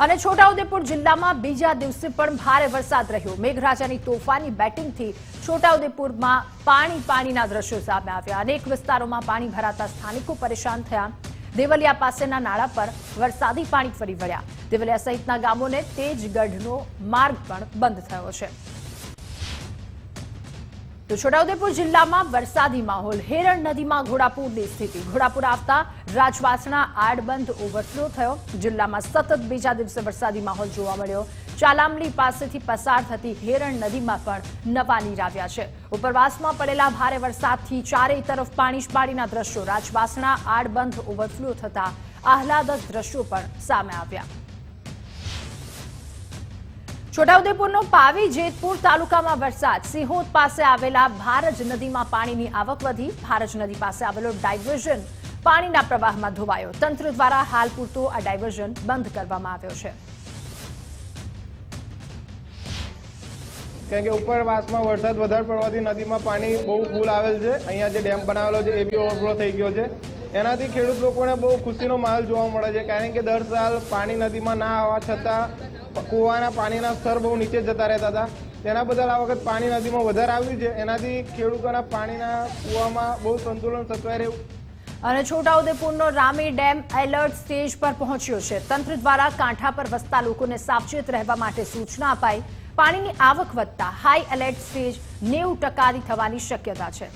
અને છોટાઉદેપુર જિલ્લામાં બીજા દિવસે પણ ભારે વરસાદ રહ્યો. મેઘરાજાની તોફાની બેટિંગથી છોટાઉદેપુરમાં પાણી પાણીના દ્રશ્યો સામે આવ્યા. અનેક વિસ્તારોમાં પાણી ભરાતા સ્થાનિકો પરેશાન થયા. દેવલિયા પાસેના નાળા પર વરસાદી પાણી ફરી વળ્યા. દેવલિયા સહિતના ગામોને તેજગઢનો માર્ગ પણ બંધ થયો છે. તો છોટાઉદેપુર જિલ્લામાં વરસાદી માહોલ. હેરણ નદીમાં ઘોડાપુરની સ્થિતિ. ઘોડાપુર આવતા રાજવાસણા આડબંધ ઓવરફ્લો થયો. જિલ્લામાં સતત બીજા દિવસે વરસાદી માહોલ જોવા મળ્યો. ચાલામલી પાસેથી પસાર થતી હેરણ નદીમાં પણ નવા નીર આવ્યા છે. ઉપરવાસમાં પડેલા ભારે વરસાદથી ચારેય તરફ પાણી પાણીના દ્રશ્યો. રાજવાસણા આડબંધ ઓવરફ્લો થતા આહલાદક દ્રશ્યો પણ સામે આવ્યા. છોટાઉદેપુરનો પાવી જેતપુર તાલુકામાં વરસાદ. સિહોદ પાસે આવેલા ભારજ નદીમાં પાણીની આવક વધી. ભારજ નદી પાસે આવેલો ડાયવર્ઝન પાણીના પ્રવાહમાં ધોવાયો. તંત્ર દ્વારા હાલ પૂરતો આ ડાયવર્ઝન બંધ કરવામાં આવ્યો છે. કેમ કે ઉપરવાસમાં વરસાદ વધારે પડવાથી નદીમાં પાણી બહુ ફૂલ આવેલ છે. અહીંયા જે ડેમ બનાવેલો છે, એ બી ઓવરફ્લો થઈ ગયો છે. એનાથી ખેડૂત લોકોને બહુ ખુશીનો માહોલ જોવા મળે છે. કારણ કે દર સાલ પાણી નદીમાં ના આવવા છતાં કૂવાના પાણીના સ્તર બહુ નીચે જતા રહેતા હતા. તેના બદલ આ વખત પાણી નદીમાં વધારે આવ્યું છે. એનાથી ખેડૂતોના પાણીના કૂવામાં બહુ સંતુલન સચવાઈ રહ્યું. અને છોટાઉદેપુરનો રામી ડેમ એલર્ટ સ્ટેજ પર પહોંચ્યો છે. તંત્ર દ્વારા કાંઠા પર વસતા લોકોને સાવચેત રહેવા માટે સૂચના અપાઈ. પાણીની આવક વધતા હાઈ એલર્ટ સ્ટેજ નેવું ટકાની થવાની શક્યતા છે.